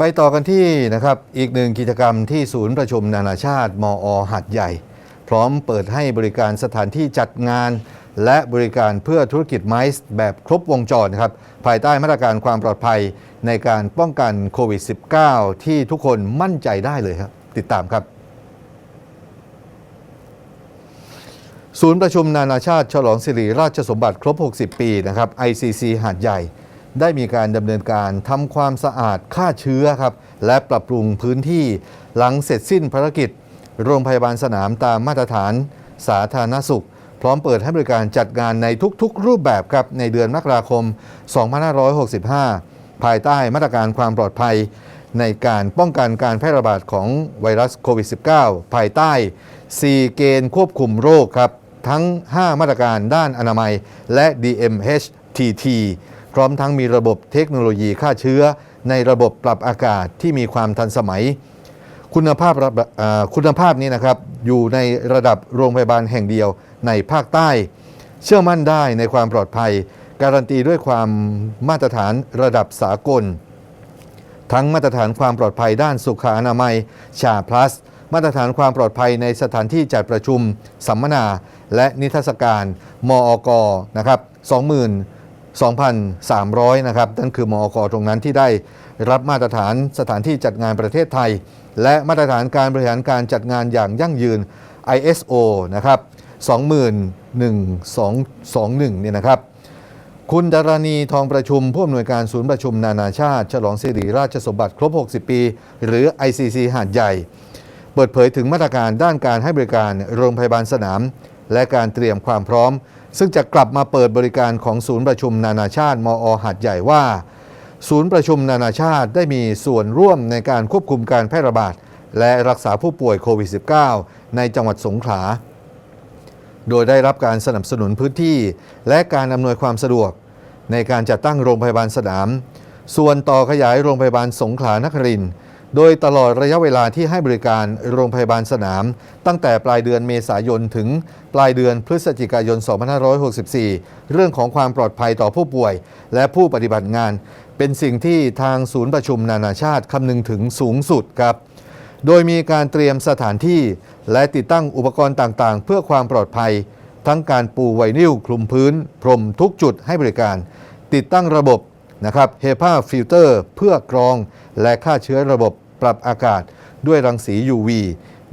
ไปต่อกันที่นะครับอีกหนึ่งกิจกรรมที่ศูนย์ประชุมนานาชาติ มอหัดใหญ่ พร้อมเปิดให้บริการสถานที่จัดงาน และบริการเพื่อธุรกิจไมซ์แบบครบวงจรครับภายใต้มาตรการความปลอดภัยในการป้องกันโควิด -19 ที่ทุกคนมั่นใจได้เลยครับ ติดตามครับ ศูนย์ประชุมนานาชาติ ฉลองสิริราชสมบัติครบ 60 ปีนะครับ ICC หาดใหญ่ ได้มีการดำเนินการทำความสะอาดฆ่าเชื้อครับ และปรับปรุงพื้นที่หลังเสร็จสิ้นภารกิจ โรงพยาบาลสนามตามมาตรฐาน สาธารณสุข พร้อมเปิดให้บริการจัดงานในทุกๆ รูปแบบครับในเดือนมกราคม 2565 ภายใต้มาตรการความปลอดภัย ในการป้องกันการแพร่ระบาดของไวรัสโควิด -19 ภายใต้ 4 เกณฑ์ควบคุมโรคครับทั้ง 5 มาตรการด้านอนามัยและ DMHTT พร้อมทั้งมีระบบเทคโนโลยีฆ่าเชื้อ ในระบบปรับอากาศที่มีความทันสมัย คุณภาพคุณภาพนี้นะครับอยู่ในระดับโรงพยาบาลแห่งเดียวในภาคใต้ เชื่อมั่นได้ในความปลอดภัย การันตีด้วยความมาตรฐานระดับสากล ทั้งมาตรฐานความปลอดภัยด้านสุขอนามัย ชาพลัสมาตรฐานความปลอดภัยในสถานที่จัดประชุม สัมมนา และนิทรรศการ มอกนะครับ 2,300 นะครับ นั่นคือมอกตรงนั้นที่ได้รับมาตรฐานสถานที่จัดงานประเทศไทย และมาตรฐานการบริหารการจัดงานอย่างยั่งยืน ISO นะครับ21221เนี่ยนะครับ คุณดารณีทองประชุมผู้อำนวยการศูนย์ประชุมนานาชาติ ฉลองสิริราชสมบัติครบ 60 ปี หรือ ICC หาดใหญ่ เปิดเผยถึงมาตรการด้านการให้บริการโรงพยาบาลสนาม และการเตรียมความพร้อม ซึ่งจะกลับมาเปิดบริการของศูนย์ประชุมนานาชาติ มอหาดใหญ่ว่า ศูนย์ประชุมนานาชาติได้มีส่วนร่วมในการควบคุมการแพร่ระบาด และรักษาผู้ป่วยโควิด -19 ในจังหวัดสงขลา โดยได้รับการสนับสนุนพื้นที่ และการอำนวยความสะดวก ในการจัดตั้งโรงพยาบาลสนาม ส่วนต่อขยายโรงพยาบาลสงขลานครินทร์ โดยตลอดระยะเวลาที่ให้บริการโรงพยาบาลสนาม ตั้งแต่ปลายเดือนเมษายนถึงปลายเดือนพฤศจิกายน 2564 เรื่องของความปลอดภัยต่อผู้ป่วย และผู้ปฏิบัติงาน เป็นสิ่งที่ทางศูนย์ประชุมนานาชาติคำนึงถึงสูงสุดครับ โดยมีการเตรียมสถานที่ และติดตั้งอุปกรณ์ต่างๆ เพื่อความปลอดภัย ทั้งการปูไวนิลคลุมพื้น พรมทุกจุดให้บริการ ติดตั้งระบบนะครับเฮปาฟิลเตอร์เพื่อกรองและฆ่าเชื้อระบบ ปรับอากาศด้วยรังสี UV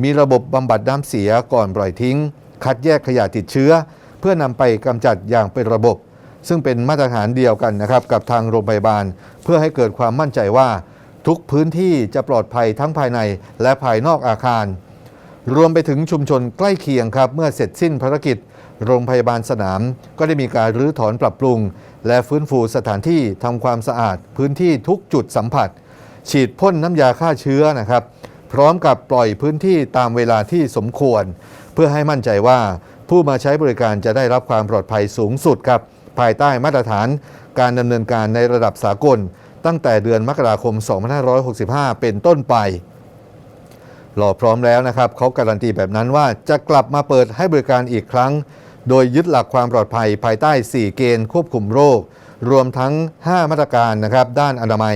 มีระบบบำบัดน้ำเสียก่อนปล่อยทิ้ง คัดแยกขยะติดเชื้อ เพื่อนำไปกำจัดอย่างเป็นระบบ ซึ่งเป็นมาตรฐานเดียวกันนะครับกับทางโรงพยาบาล เพื่อให้เกิดความมั่นใจว่า ทุกพื้นที่จะปลอดภัยทั้งภายในและภายนอกอาคาร รวมไปถึงชุมชนใกล้เคียงครับ เมื่อเสร็จสิ้นภารกิจ โรงพยาบาลสนาม ก็ได้มีการรื้อถอนปรับปรุง และฟื้นฟูสถานที่ทำความสะอาด พื้นที่ทุกจุดสัมผัส ฉีดพ่นน้ำยาฆ่าเชื้อนะครับ พร้อมกับปล่อยพื้นที่ตามเวลาที่สมควร เพื่อให้มั่นใจว่าผู้มาใช้บริการจะได้รับความปลอดภัยสูงสุดครับ ภายใต้มาตรฐานการดำเนินการในระดับสากล ตั้งแต่เดือนมกราคม 2565 เป็นต้นไปรอพร้อมแล้วนะครับเขาการันตีแบบนั้นว่าจะกลับมาเปิดให้บริการอีกครั้ง โดยยึดหลักความปลอดภัยภายใต้ 4 เกณฑ์ควบคุมโรค รวมทั้ง 5 มาตรการนะครับด้านอนามัย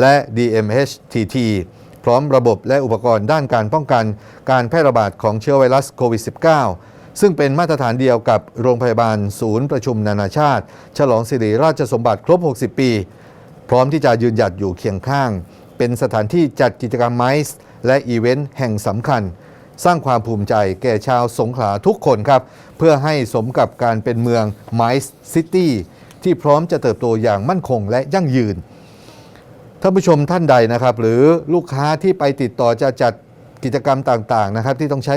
และ DMHTT พร้อมระบบและอุปกรณ์ด้านการป้องกันการแพร่ระบาดของเชื้อไวรัสโควิด -19 ซึ่งเป็นมาตรฐานเดียวกับโรงพยาบาลศูนย์ประชุมนานาชาติ ฉลองสิริราชสมบัติครบ 60 ปี พร้อมที่จะยืนหยัดอยู่เคียงข้าง เป็นสถานที่จัดกิจกรรมไมซ์และอีเวนต์แห่งสำคัญ สร้างความภูมิใจแก่ชาวสงขลาทุกคนครับ เพื่อให้สมกับการเป็นเมืองไมซ์ซิตี้ที่พร้อมจะเติบโตอย่างมั่นคงและยั่งยืน ท่านผู้ชมท่านใดนะครับ หรือลูกค้าที่ไปติดต่อจะจัดกิจกรรมต่างๆนะครับ ที่ต้องใช้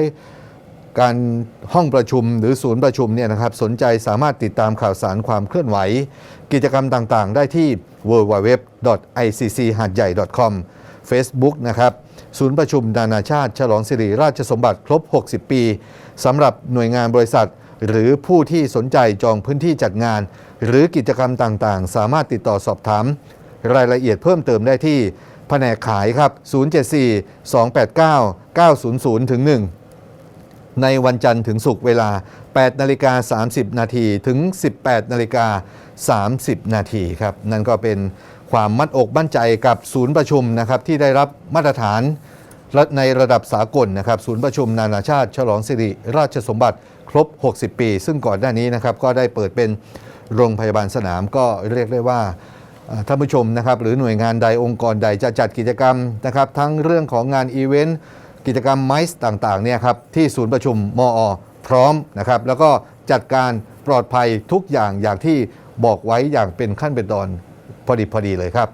การห้องประชุมหรือศูนย์ประชุมเนี่ยนะครับ สนใจสามารถติดตามข่าวสารความเคลื่อนไหว กิจกรรมต่างๆ ได้ที่ www.icchadjai.com Facebook นะครับศูนย์ประชุมนานาชาติฉลองสิริราชสมบัติครบ 60 ปีสำหรับหน่วยงานบริษัท หรือผู้ที่สนใจจองพื้นที่จัดงาน หรือกิจกรรมต่างๆ สามารถติดต่อสอบถาม รายละเอียดเพิ่มเติมได้ที่แผนกขายครับ 074 289 900ถึง1ในวันจันทร์ถึงศุกร์เวลา 8 นาฬิกา 30 นาทีถึง 18 นาฬิกา 30 นาทีครับ นั่นก็เป็นความมั่นอกมั่นใจกับศูนย์ประชุมนะครับที่ได้รับมาตรฐานในระดับสากลนะครับศูนย์ประชุมนานาชาติ ฉลองสิริราชสมบัติครบ 60 ปี ซึ่งก่อนหน้านี้นะครับก็ได้เปิดเป็นโรงพยาบาลสนามก็เรียกได้ว่า ท่านผู้ชมนะครับหรือหน่วยงานใดองค์กรใดจะจัดกิจกรรมนะครับทั้งเรื่องของงานอีเวนต์กิจกรรมไมซ์ต่างๆเนี่ยครับที่ศูนย์ประชุมมอ พร้อมนะครับแล้วก็จัดการปลอดภัยทุกอย่างอย่างที่บอกไว้อย่างเป็นขั้นเป็นตอนพอดีพอดีเลยครับ